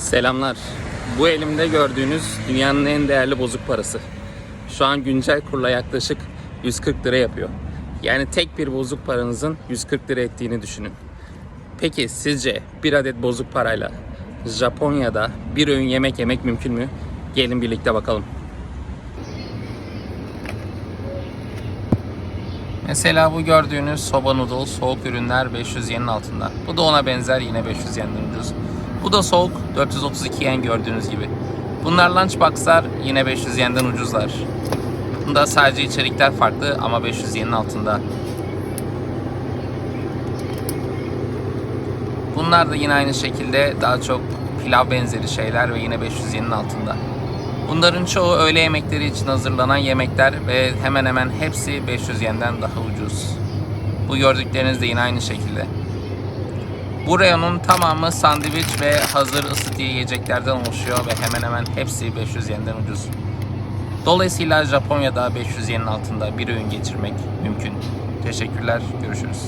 Selamlar. Bu elimde gördüğünüz dünyanın en değerli bozuk parası. Şu an güncel kurla yaklaşık 140 lira yapıyor. Yani tek bir bozuk paranızın 140 lira ettiğini düşünün. Peki sizce bir adet bozuk parayla Japonya'da bir öğün yemek yemek mümkün mü? Gelin birlikte bakalım. Mesela bu gördüğünüz soba noodle soğuk ürünler 500 yenin altında. Bu da ona benzer yine 500 yenden ucuz. Bu da soğuk 432 yen gördüğünüz gibi. Bunlar lunchboxlar yine 500 yenden ucuzlar. Bunda sadece içerikler farklı ama 500 yenin altında. Bunlar da yine aynı şekilde daha çok pilav benzeri şeyler ve yine 500 yenin altında. Bunların çoğu öğle yemekleri için hazırlanan yemekler ve hemen hemen hepsi 500 yenden daha ucuz. Bu gördükleriniz de yine aynı şekilde. Bu reyonun tamamı sandviç ve hazır ısıtı yiyeceklerden oluşuyor ve hemen hemen hepsi 500 yenden ucuz. Dolayısıyla Japonya'da 500 yenin altında bir öğün geçirmek mümkün. Teşekkürler, görüşürüz.